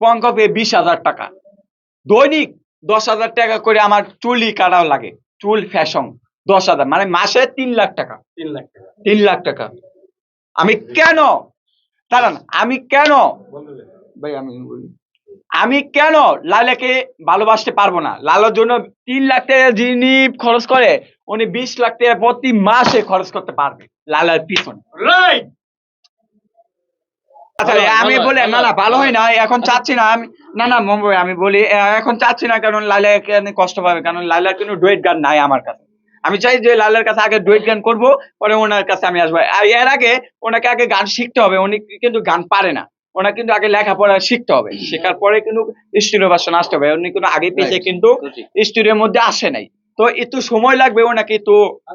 পঙ্কপে বিশ হাজার টাকা। দৈনিক দশ হাজার টাকা করে আমার চুলই কাটাও লাগে। চুল ফ্যাশন দশ হাজার। মানে মাসে তিন লাখ টাকা। তিন লাখ টাকা। তিন লাখ টাকা। আমি কেন? দাঁড়ান আমি কেন? ভাই আমি বলি। আমি কেন লালাকে ভালোবাসতে পারব না? লালার জন্য তিন লাখ টাকা যিনি খরচ করে উনি বিশ লাখ টাকা প্রতি মাসে খরচ করতে পারবে। লালার পিছনে। রাইট আচ্ছা আমি বলে না না ভালো হয় না এখন। চাচ্ছি না আমি না না মুম্বাই আমি বলি এখন চাচ্ছি না কারণ লাইলা কেন কষ্ট পাবে কারণ লাইলার কোনো ডুয়েট গান নাই আমার কাছে। আমি চাই যে লালার কাছে আগে ডুয়েট গান করব পরে ওনার কাছে আমি আসব। আর এর আগে ওনাকে আগে গান শিখতে হবে উনি কিন্তু গান পারে না। ওনার কিন্তু আগে লেখাপড়া শিখতে হবে। শেখার পরে কিন্তু স্টুডিও ভার্সন আসতে হবে। উনি কিন্তু আগে পিছিয়ে কিন্তু। স্টুডিওর মধ্যে আসে নাই। তো একটু সময় লাগবে ওনাকে একটু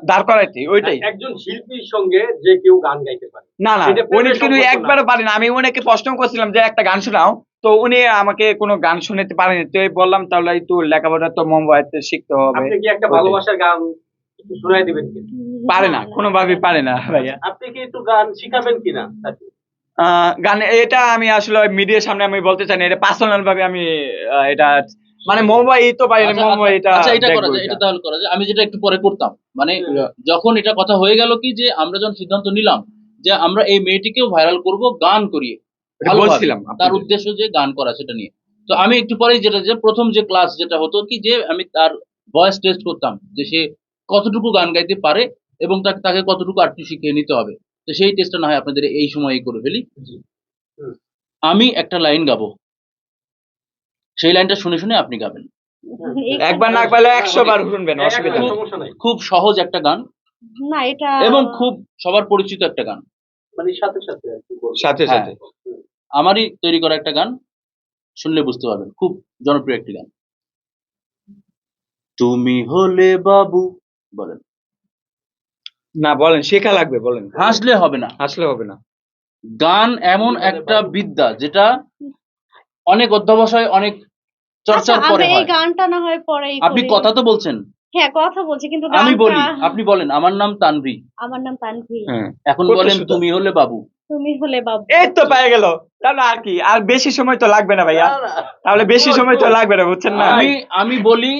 দাঁড় করাইতে ওইটাই। একজন শিল্পীর সঙ্গে যে কেউ গান গাইতে পারে। না না উনি কিন্তু। একবারও পারে না আমি ওনাকে প্রশ্ন করছিলাম যে একটা গান শোনাও তো উনি আমাকে কোনো গান শুনতে পারেনি তো এই বললাম তাহলে একটু লেখাপড়া তো মুম্বাইতে শিখতে হবে। আপনি কি একটা ভালোবাসার গান শোনাই দিবেন কি? পারে না কোনোভাবে পারে না ভাইয়া। আপনি কি একটু গান শিখাবেন কিনা? গান এটা আমি আসলে মিডিয়ার সামনে আমি বলতে চাই না এটা পার্সোনাল ভাবে আমি এটা মানে মুম্বাই তো পারি আচ্ছা, মুম্বাই এটা আচ্ছা এটা করা যায় এটা। তাহলে করা যায়। আমি যেটা একটু পরে করতাম মানে যখন এটা কথা হয়ে গেল কি যে আমরা যখন সিদ্ধান্ত নিলাম যে আমরা এই মেয়েটিকেও ভাইরাল করব গান করিয়ে এটা বলছিলাম তার উদ্দেশ্য যে গান করা সেটা নিয়ে। তো আমি একটু পরেই যেটা যে প্রথম যে ক্লাস যেটা হতো কি যে আমি তার ভয়েস টেস্ট করতাম যে সে কতটুকু গান গাইতে পারে এবং তাকে তাকে কতটুকু আরটি শিখিয়ে নিতে হবে। তো সেই টেস্টটা না হয় আপনাদের এই সময় করে ফেলি। জি। আমি একটা লাইন গাবো। সেই লাইনটা শুনে শুনে আপনি গাবেন। একবার না পারলে একশো বার শুনবেন অসুবিধা নেই। খুব সহজ একটা গান। না এটা এবং খুব সবার পরিচিত একটা গান। মানে সাথে সাথে। সাথে হ্যাঁ। সাথে। আমারই তৈরি করা একটা গান শুনলে বুঝতে পারবেন খুব জনপ্রিয় একটি গান। তুমি হলে বাবু বলেন। না বলেন শেখা লাগবে বলেন। হাসলে হবে না। হাসলে হবে না। গান এমন একটা বিদ্যা যেটা অনেক অধ্যবসায় অনেক চর্চার আচ্ছা, পরে এই হয়। গানটা না হয় পরে আপনি কথা তো বলছেন। হ্যাঁ কথা বলছি কিন্তু আমি বলি আপনি বলেন আমার নাম তানভি। আমার নাম তানভি। হ্যাঁ। এখন বলেন তুমি হলে বাবু। তুমি হলে বাবু। এই তো পেয়ে গেল। তাহলে আর কি আর বেশি সময় তো লাগবে না ভাইয়া। তাহলে বেশি সময় তো লাগবে না বুঝছেন না? আমি আমি বলি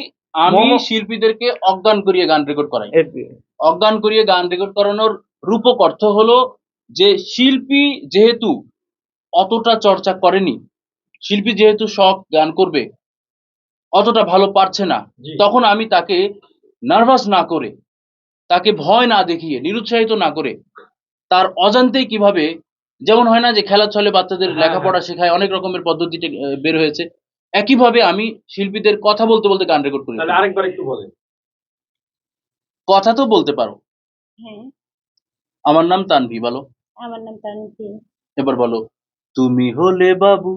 আমি শিল্পীদেরকে অজ্ঞান করিয়ে গান রেকর্ড করাই। অজ্ঞান করিয়ে গান রেকর্ড করানোর রূপক অর্থ হলো যে শিল্পী যেহেতু অতটা চর্চা করেনি শিল্পী যেহেতু শখ গান করবে অতটা ভালো পারছে না। তখন আমি তাকে নার্ভাস না করে তাকে ভয় না দেখিয়ে নিরুৎসাহিত না করে তার অজান্তেই কীভাবে যেমন হয় না যে খেলার ছলে বাচ্চাদের হ্যাঁ, লেখাপড়া শেখায় অনেক রকমের পদ্ধতি বের হয়েছে। একইভাবে আমি শিল্পীদের কথা বলতে বলতে গান রেকর্ড করি। আরেকবার একটু বলেন। কথা তো বলতে পারো। হ্যাঁ। আমার নাম তানভি বলো। আমার নাম তানভি। এবার বলো তুমি হলে বাবু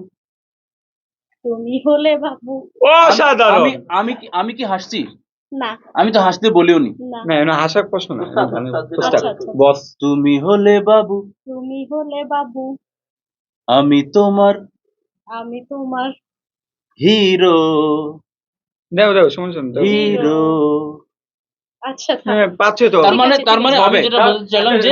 তুমি হলে বাবু। অসাধারণ। আমি আমি কি আমি কি হাসছি? না। আমি তো হাসতে বলিও নি। না না হাসার প্রশ্ন না। উস্তাদ, মানে আচ্ছা, আচ্ছা। বস তুমি হলে বাবু। তুমি হলে বাবু। আমি তোমার আমি তোমার হিরো। দেও দেও শুনুন শুনুন হিরো। আচ্ছা হ্যাঁ, পাচ্ছে তো। তার মানে তার মানে আমি যেটা বলতে চাইলাম যে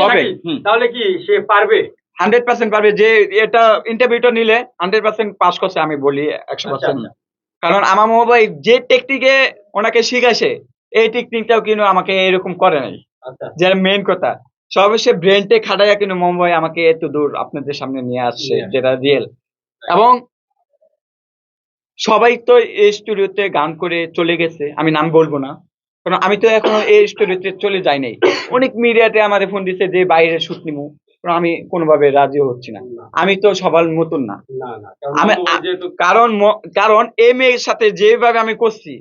তাহলে কি সে পারবে? হান্ড্রেড পার্সেন্ট পারবে যে এটা ইন্টারভিউটা নিলে হান্ড্রেড পার্সেন্ট পাস করছে আমি বলি একশো আচ্ছা, পার্সেন্ট আচ্ছা। কারণ আমার মোবাইল যে টেকনিকে ওনাকে শিখাইছে এই টেকনিকটাও কিন্তু আমাকে এরকম করে নাই। আচ্ছা। যেটা মেন কথা। সর্বশেষ ব্রেনটে খাটাইয়া কিন্তু মুম্বাই আমাকে এত দূর আপনাদের সামনে নিয়ে আসছে যেটা রিয়েল এবং সবাই তো এই স্টুডিওতে গান করে চলে গেছে আমি নাম বলব না। কারণ আমি তো এখনও এই স্টুডিওতে চলে যাই নাই। অনেক মিডিয়াতে আমাদের ফোন দিচ্ছে যে বাইরে শুট নিবো আমি কোনোভাবে রাজি হচ্ছি না। আমি তো সবার মতন না। আমি কারণ কারণ এই মেয়ের সাথে যেভাবে আমি করছি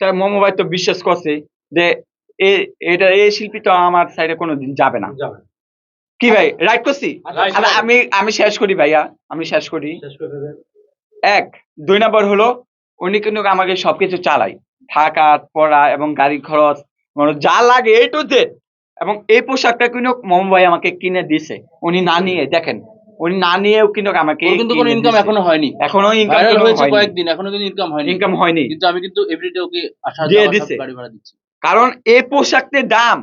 তাই মোমো ভাই তো বিশ্বাস করছে যে এটা এই শিল্পী তো আমার সাইডে কোনো দিন যাবে না। কি ভাই রাইট করছি? আরে right. আমি আমি শেষ করি ভাইয়া আমি শেষ করি। এক দুই নম্বর হলো উনি কিন্তু আমাকে সবকিছু চালাই থাকা পড়া এবং গাড়ি খরচ মানে যা লাগে এই টু জেড এবং এই পোশাকটা কিন্তু মম ভাই আমাকে কিনে দিছে। উনি না নিয়ে দেখেন উনি না নিয়েও কিন্তু আমাকে কিন্তু কোনো ইনকাম এখনও হয়নি। এখনও ইনকাম হয়েছে কয়েকদিন এখনও কিন্তু ইনকাম হয়নি। ইনকাম হয়নি। কিন্তু আমি কিন্তু এভরিডে ওকে আসা দিয়ে দিছি। গাড়ি ভাড়া দিচ্ছি। কারণ এই পোশাকটির দাম